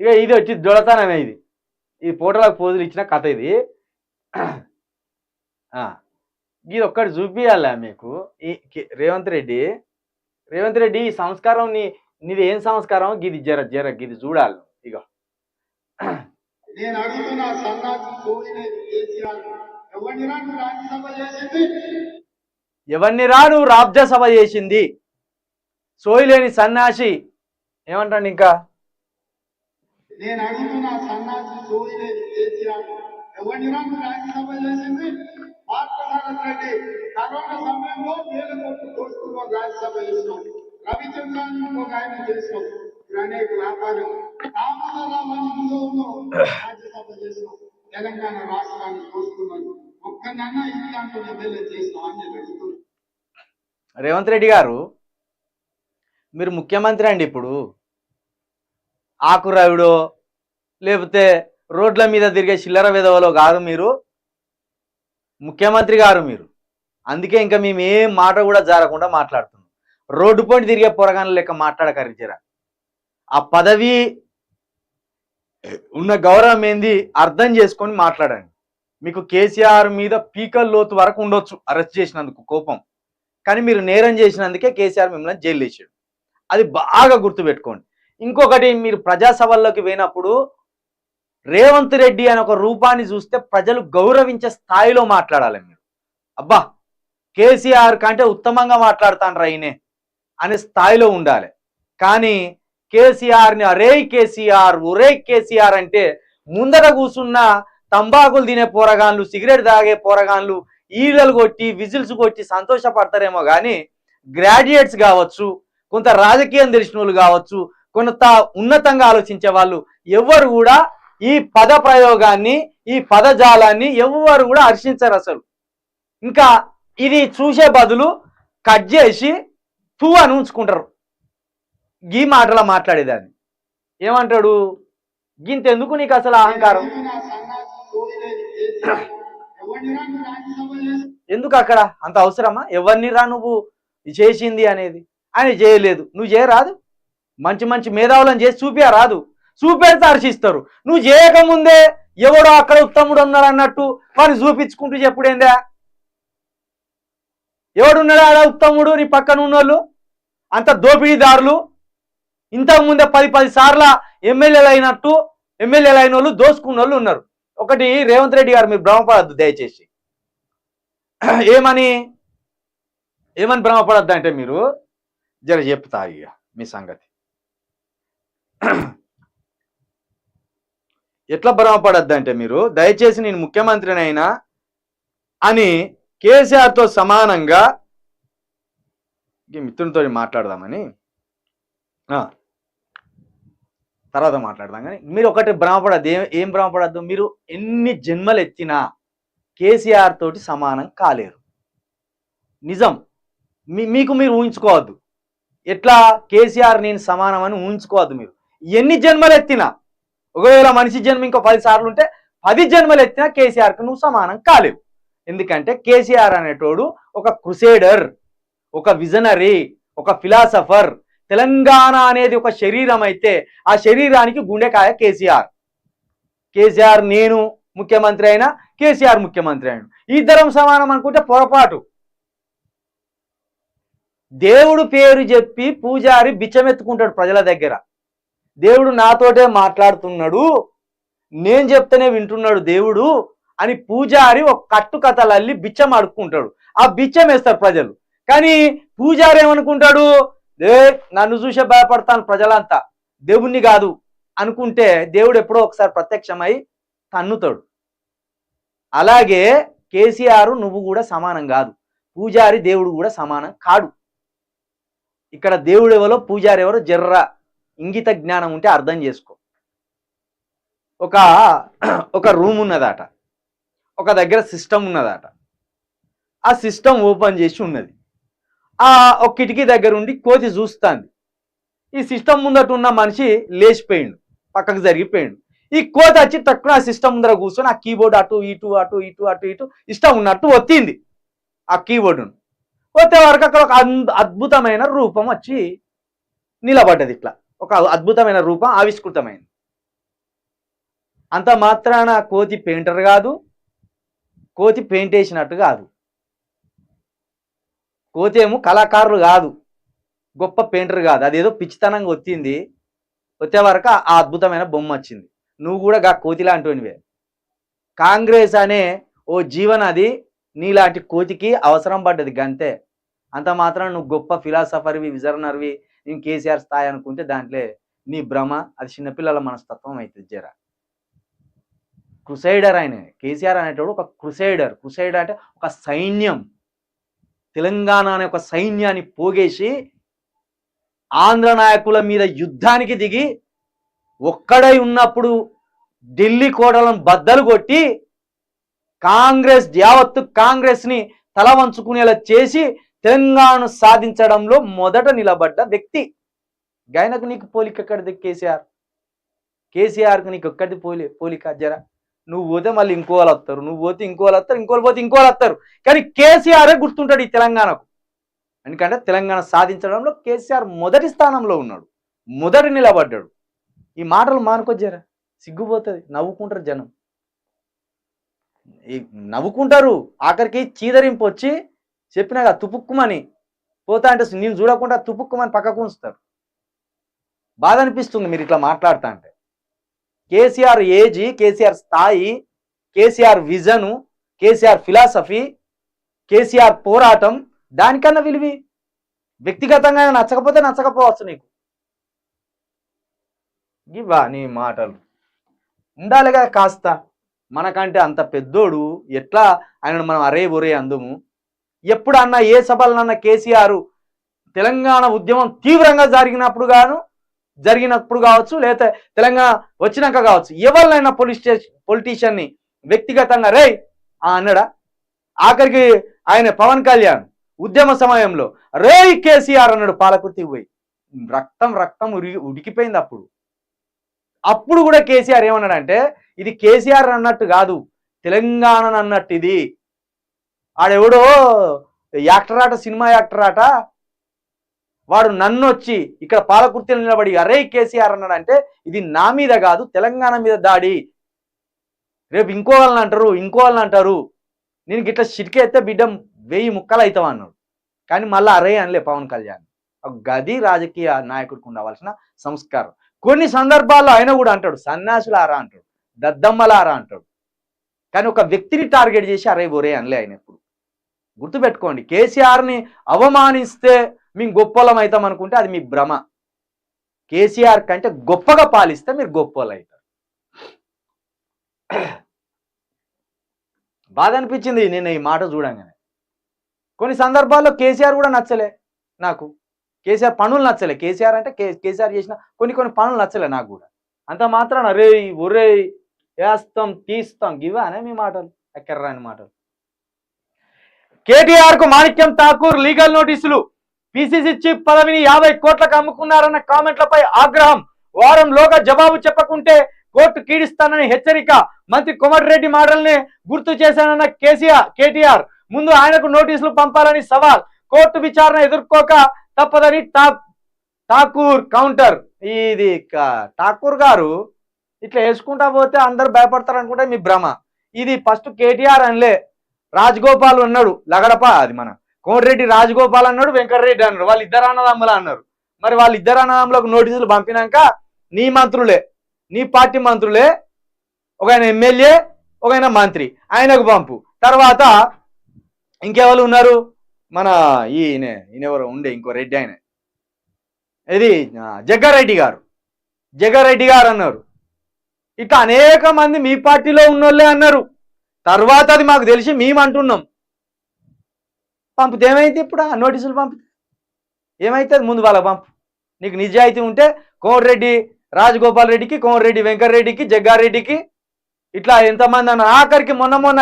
ఇక ఇది వచ్చి దొడతానమే ఇది. ఈ ఫోటోలకు పోజులు ఇచ్చిన కథ ఇది. ఆ, ఇది ఒక్కటి చూపియాలా మీకు? ఈ రేవంత్ రెడ్డి. రేవంత్ రెడ్డి ఈ సంస్కారం నీ నీది ఏం సంస్కారం? గిది జర జర గిది చూడాలి. ఇగో. నేను అడుగుతున్న ఎవరిని రాను ఎవరిని రాజ్యసభ చేసింది? సోయిలేని సన్యాసి ఏమంటాడు ఇంకా? నేను అడుగుతున్న సన్నాసి సోయిని కేసీఆర్ ఎవరిని రాను రాజ్యసభ చేసింది? పార్థసారథి రెడ్డి. కరోనా సమయంలో వేల కోట్లు దోచుకున్న రాజ్యసభ చేసినాం. రవిచంద్రాన్ని ఒక ఆయన చేసినాం. అనేక వ్యాపారం రామరామంలో రాజ్యసభ చేసినాం. తెలంగాణ రాష్ట్రాన్ని కోరుతున్నాను ఒక్కనన్నా ఇట్లాంటి ఎమ్మెల్యే చేసినాం అని నేను రేవంత్ రెడ్డి గారు మీరు ముఖ్యమంత్రి అండి ఇప్పుడు. ఆకురాయుడు లేకపోతే రోడ్ల మీద తిరిగే చిల్లర విధవలో కాదు మీరు. ముఖ్యమంత్రి గారు మీరు. అందుకే ఇంకా మేము ఏం మాట కూడా జారకుండా మాట్లాడుతున్నాం. రోడ్డు పోటీ తిరిగే పొరగాన లెక్క మాట్లాడకరించరా ఆ పదవి ఉన్న గౌరవం ఏంది అర్థం చేసుకొని మాట్లాడండి. మీకు కేసీఆర్ మీద పీకల్ లోతు వరకు ఉండొచ్చు అరెస్ట్ చేసినందుకు కోపం. కానీ మీరు నేరం చేసినందుకే కేసీఆర్ మిమ్మల్ని జైలు వేసాడు. అది బాగా గుర్తుపెట్టుకోండి. ఇంకొకటి మీరు ప్రజాసభల్లోకి పోయినప్పుడు రేవంత్ రెడ్డి అనే ఒక రూపాన్ని చూస్తే ప్రజలు గౌరవించే స్థాయిలో మాట్లాడాలి మీరు. అబ్బా కేసీఆర్ కంటే ఉత్తమంగా మాట్లాడతాను ఈయనే అనే స్థాయిలో ఉండాలి. కానీ కేసీఆర్ని అరే కేసీఆర్ ఒరే కేసీఆర్ అంటే ముందర కూసున్న తంబాకులు తినే పోరగాన్లు సిగరెట్ తాగే పోరగాన్లు ఈగలు కొట్టి విజిల్స్ కొట్టి సంతోషపడతారేమో కానీ గ్రాడ్యుయేట్స్ కావచ్చు కొంత రాజకీయం తెలిసిన వాళ్ళు కావచ్చు కొంత ఉన్నతంగా ఆలోచించే వాళ్ళు ఎవ్వరు కూడా ఈ పద ప్రయోగాన్ని ఈ పదజాలాన్ని ఎవ్వరు కూడా హర్షించరు అసలు. ఇంకా ఇది చూసే బదులు కట్ చేసి తూ అని ఉంచుకుంటారు. గీ మాటలా మాట్లాడేదాన్ని. ఏమంటాడు? గింతెందుకు నీకు అసలు అహంకారం? ఎందుకు అక్కడ? అంత అవసరమా? ఎవరిని రా నువ్వు? చేసింది అనేది. ఆయన చేయలేదు. నువ్వు చేయరాదు. మంచి మంచి మేధావులను చేసి చూపియా రాదు. చూపెడితే హర్షిస్తారు. నువ్వు చేయకముందే ఎవడో అక్కడ ఉత్తముడు ఉన్నారు అన్నట్టు వాడిని చూపించుకుంటూ చెప్పుడేందా ఎవడున్నాడు ఆడ ఉత్తముడు? నీ పక్కన ఉన్నోళ్ళు? అంత దోపిడీదారులు? ఇంతకు ముందే పది పది సార్ల ఎమ్మెల్యేలు అయినట్టు ఎమ్మెల్యేలు అయిన వాళ్ళు దోసుకున్న వాళ్ళు ఉన్నారు. ఒకటి రేవంత్ రెడ్డి గారు మీరు భ్రమపడద్దు దయచేసి. ఏమని? ఏమని భ్రమపడద్దు అంటే మీరు జర చెప్తా ఇక మీ సంగతి. ఎట్లా భ్రమపడద్దు మీరు దయచేసి నేను ముఖ్యమంత్రినైనా అని కేసీఆర్తో సమానంగా ఈ మిత్రునితో మాట్లాడదామని. తర్వాత మాట్లాడదాం కానీ మీరు ఒకటి భ్రమపడద్దు. ఏం ఏం భ్రమపడద్దు? మీరు ఎన్ని జన్మలు ఎత్తినా కేసీఆర్ తోటి సమానం కాలేరు. నిజం. మీ మీకు మీరు ఊహించుకోవద్దు. ఎట్లా? కేసీఆర్ నేను సమానం అని ఊహించుకోవద్దు మీరు. ఎన్ని జన్మలు ఎత్తినా ఒకవేళ మనిషి జన్మ ఇంకో పది సార్లు ఉంటే పది జన్మలు ఎత్తినా కేసీఆర్కి నువ్వు సమానం కాలేవు. ఎందుకంటే కేసీఆర్ అనేటోడు ఒక క్రుసేడర్ ఒక విజనరీ ఒక ఫిలాసఫర్. తెలంగాణ అనేది ఒక శరీరం అయితే ఆ శరీరానికి గుండెకాయ కేసీఆర్. కేసీఆర్ నేను ముఖ్యమంత్రి అయినా కేసీఆర్ ముఖ్యమంత్రి అయినా. ఇద్దరం సమానం అనుకుంటే పొరపాటు. దేవుడు పేరు చెప్పి పూజారి బిచ్చమెత్తుకుంటాడు ప్రజల దగ్గర. దేవుడు నాతోటే మాట్లాడుతున్నాడు నేను చెప్తేనే వింటున్నాడు దేవుడు అని పూజారి ఒక కట్టు కథలు అల్లి బిచ్చం అడుక్కుంటాడు. ఆ బిచ్చం వేస్తారు ప్రజలు. కానీ పూజారి ఏమనుకుంటాడు? దే నన్ను చూసే భయపడతాను ప్రజలంతా. దేవుణ్ణి కాదు. అనుకుంటే దేవుడు ఎప్పుడో ఒకసారి ప్రత్యక్షమై తన్నుతాడు. అలాగే కేసీఆర్ నువ్వు కూడా సమానం కాదు. పూజారి దేవుడు కూడా సమానం కాడు. ఇక్కడ దేవుడు ఎవరో పూజారి ఎవరో జర్రా ఇంగిత జ్ఞానం ఉంటే అర్థం చేసుకో. ఒక ఒక రూమ్ ఉన్నదట. ఒక దగ్గర సిస్టమ్ ఉన్నదట. ఆ సిస్టమ్ ఓపెన్ చేసి ఉన్నది. ఆ ఒక కిటికీ దగ్గర ఉండి కోతి చూస్తుంది. ఈ సిస్టమ్ ముందట ఉన్న మనిషి లేచిపోయిండు. పక్కకు జరిగిపోయిండు. ఈ కోతి వచ్చి తక్కువ ఆ సిస్టమ్ ముందర కూర్చొని ఆ కీబోర్డ్ అటు ఇటు అటు ఇటు అటు ఇటు ఇష్టం ఉన్నట్టు ఒత్తింది. ఆ కీబోర్డును. వచ్చే వరకు అక్కడ ఒక అద్భుతమైన రూపం వచ్చి నిలబడ్డది ఇట్లా. ఒక అద్భుతమైన రూపం ఆవిష్కృతమైంది. అంత మాత్రాన కోతి పెయింటర్ కాదు కోతి పెయింట్ వేసినట్టు కాదు. కోతి ఏమో కళాకారులు కాదు గొప్ప పెయింటర్ కాదు. అదేదో పిచ్చితనంగా వచ్చింది వచ్చే వరకు ఆ అద్భుతమైన బొమ్మ వచ్చింది. నువ్వు కూడా గా కోతి లాంటివనివే. కాంగ్రెస్ అనే ఓ జీవనది నీలాంటి కోతికి అవసరం పడ్డది గంతే. అంత మాత్రం నువ్వు గొప్ప ఫిలాసఫర్వి విజనర్వి ఇంక కేసీఆర్ స్థాయి అనుకుంటే దాంట్లో నీ భ్రమ అది చిన్నపిల్లల మనస్తత్వం అవుతుంది జర. క్రుసైడర్ ఆయన కేసీఆర్ అనేటోడు ఒక క్రుసైడర్. క్రుసైడర్ అంటే ఒక సైన్యం. తెలంగాణ అనే ఒక సైన్యాన్ని పోగేసి ఆంధ్ర నాయకుల మీద యుద్ధానికి దిగి ఒక్కడై ఉన్నప్పుడు ఢిల్లీ కోటలను బద్దలు కొట్టి కాంగ్రెస్ యావత్తు కాంగ్రెస్ని తల వంచుకునేలా చేసి తెలంగాణను సాధించడంలో మొదట నిలబడ్డ వ్యక్తి. గైనకు నీకు పోలిక ఎక్కడిది కేసీఆర్. కేసీఆర్కి నీకు ఒక్కటి పోలి? పోలిక జర. నువ్వు పోతే మళ్ళీ ఇంకో వాళ్ళు వస్తారు. నువ్వు పోతే ఇంకో వాళ్ళు వస్తారు. ఇంకోళ్ళు పోతే ఇంకో వాళ్ళు వస్తారు. కానీ కేసీఆరే గుర్తుంటాడు ఈ తెలంగాణకు. ఎందుకంటే తెలంగాణ సాధించడంలో కేసీఆర్ మొదటి స్థానంలో ఉన్నాడు. మొదటి నిలబడ్డాడు. ఈ మాటలు మానుకొచ్చారా సిగ్గుపోతుంది. నవ్వుకుంటారు జనం. ఈ నవ్వుకుంటారు. ఆఖరికి చీదరింపు వచ్చి చెప్పినాక తుపుక్కుమని. పోతా అంటే నేను చూడకుండా తుపుక్కుమని పక్కకు ఉంచుతారు బాధ అనిపిస్తుంది మీరు ఇట్లా మాట్లాడుతా అంటే. కేసీఆర్ ఏజీ కేసీఆర్ స్థాయి KCR vision KCR philosophy KCR పోరాటం దానికన్నా విలువి. వ్యక్తిగతంగా నచ్చకపోతే నచ్చకపోవచ్చు నీకు. ఇవా నీ మాటలు. ఉండాలిగా కాస్త. మనకంటే అంత పెద్దోడు. ఎట్లా? ఆయనను మనం అరే ఒరే అందుము. ఎప్పుడన్నా ఏ సభలనన్నా కేసీఆర్ తెలంగాణ ఉద్యమం తీవ్రంగా జరిగినప్పుడు గాను జరిగినప్పుడు కావచ్చు లేదా తెలంగాణ వచ్చినాక కావచ్చు ఎవరినైనా పోలీస్ స్టేషన్ పొలిటీషియన్ని వ్యక్తిగతంగా రే అన్నాడా? ఆఖరికి ఆయన పవన్ కళ్యాణ్ ఉద్యమ సమయంలో రే కేసీఆర్ అన్నాడు పాలకుర్తి పోయి. రక్తం రక్తం ఉరిగి ఉడికిపోయింది అప్పుడు. అప్పుడు కూడా కేసీఆర్ ఏమన్నాడంటే ఇది కేసీఆర్ అన్నట్టు కాదు తెలంగాణ అన్నట్టు ఇది. ఆడెవడో యాక్టర్ ఆట సినిమా యాక్టర్ ఆట వాడు నన్ను వచ్చి ఇక్కడ పాలకుర్తిలో నిలబడి అరే కేసీఆర్ అన్నాడు అంటే ఇది నా మీద కాదు తెలంగాణ మీద దాడి. రేపు ఇంకో వాళ్ళని అంటారు ఇంకో వాళ్ళని అంటారు. నేను గిట్లా చిటికెత్తే బిడ్డ వెయ్యి ముక్కలు అవుతాం అన్నాడు. కానీ మళ్ళీ అరే అనలే పవన్ కళ్యాణ్. ఒక గది రాజకీయ నాయకుడికి ఉండవలసిన సంస్కారం. కొన్ని సందర్భాల్లో ఆయన కూడా అంటాడు సన్యాసులారా అంటాడు దద్దమ్మలారా అంటాడు. కానీ ఒక వ్యక్తిని టార్గెట్ చేసి అరే ఒరే అనలే ఆయన. గుర్తుపెట్టుకోండి కేసీఆర్ని అవమానిస్తే మేము గొప్పలం అవుతాం అనుకుంటే అది మీ భ్రమ. కేసీఆర్ కంటే గొప్పగా పాలిస్తే మీరు గొప్పలు అవుతారు బాధ అనిపించింది నేను ఈ మాట చూడంగానే. కొన్ని సందర్భాల్లో కేసీఆర్ కూడా నచ్చలే నాకు. కేసీఆర్ పనులు నచ్చలే. కేసీఆర్ అంటే కే కేసీఆర్ చేసిన కొన్ని కొన్ని పనులు నచ్చలే నాకు కూడా. అంత మాత్రాన రే ఒరే వేస్తాం తీస్తాం గివా అనే మీ మాటలు. ఎక్కర్రాని మాటలు. కేటీఆర్కు మాణిక్యం ఠాకూర్ లీగల్ నోటీసులు. పిసిసి చీఫ్ పదవిని యాభై కోట్లకు అమ్ముకున్నారన్న కామెంట్లపై ఆగ్రహం. వారంలోగా జవాబు చెప్పకుంటే కోర్టు కీడిస్తానని హెచ్చరిక. మంత్రి కోమటిరెడ్డి మాటల్ని గుర్తు చేశానన్న కేసీఆర్ కేటీఆర్. ముందు ఆయనకు నోటీసులు పంపాలని సవాల్. కోర్టు విచారణ ఎదుర్కోక తప్పదని ఠాకూర్ కౌంటర్. ఇది ఠాకూర్ గారు ఇట్లా వేసుకుంటా పోతే అందరు భయపడతారు అనుకుంటే మీ భ్రమ. ఇది ఫస్ట్ కేటీఆర్ అనిలే. రాజగోపాల్ అన్నాడు లగడప అది మన కోమటిరెడ్డి రాజగోపాల్ అన్నాడు వెంకటరెడ్డి అన్నాడు వాళ్ళు ఇద్దరు అన్నదమ్ముల అన్నారు. మరి వాళ్ళు ఇద్దరు అన్నదమ్ములకు నోటీసులు పంపినాక నీ మంత్రులే నీ పార్టీ మంత్రులే ఒక ఆయన ఎమ్మెల్యే ఒక ఆయన మంత్రి ఆయనకు పంపు. తర్వాత ఇంకెవరు ఉన్నారు? మన ఈయన ఈయన ఎవరు ఉండే ఇంకో రెడ్డి ఆయన. ఇది జగ్గారెడ్డి గారు. జగ్గారెడ్డి గారు అన్నారు. ఇట్లా అనేక మంది మీ పార్టీలో ఉన్నోళ్ళే అన్నారు. తర్వాత అది మాకు తెలిసి మేము అంటున్నాం. పంపితే ఏమైంది ఇప్పుడు? ఆ నోటీసులు పంపితే. ఏమైతుంది? ముందు వాళ్ళకి పంపు. నీకు నిజాయితీ ఉంటే కోమరెడ్డి రాజగోపాల్ రెడ్డికి కోమరెడ్డి వెంకటరెడ్డికి జగ్గారెడ్డికి ఇట్లా ఎంతమంది అన్న ఆఖరికి మొన్న మొన్న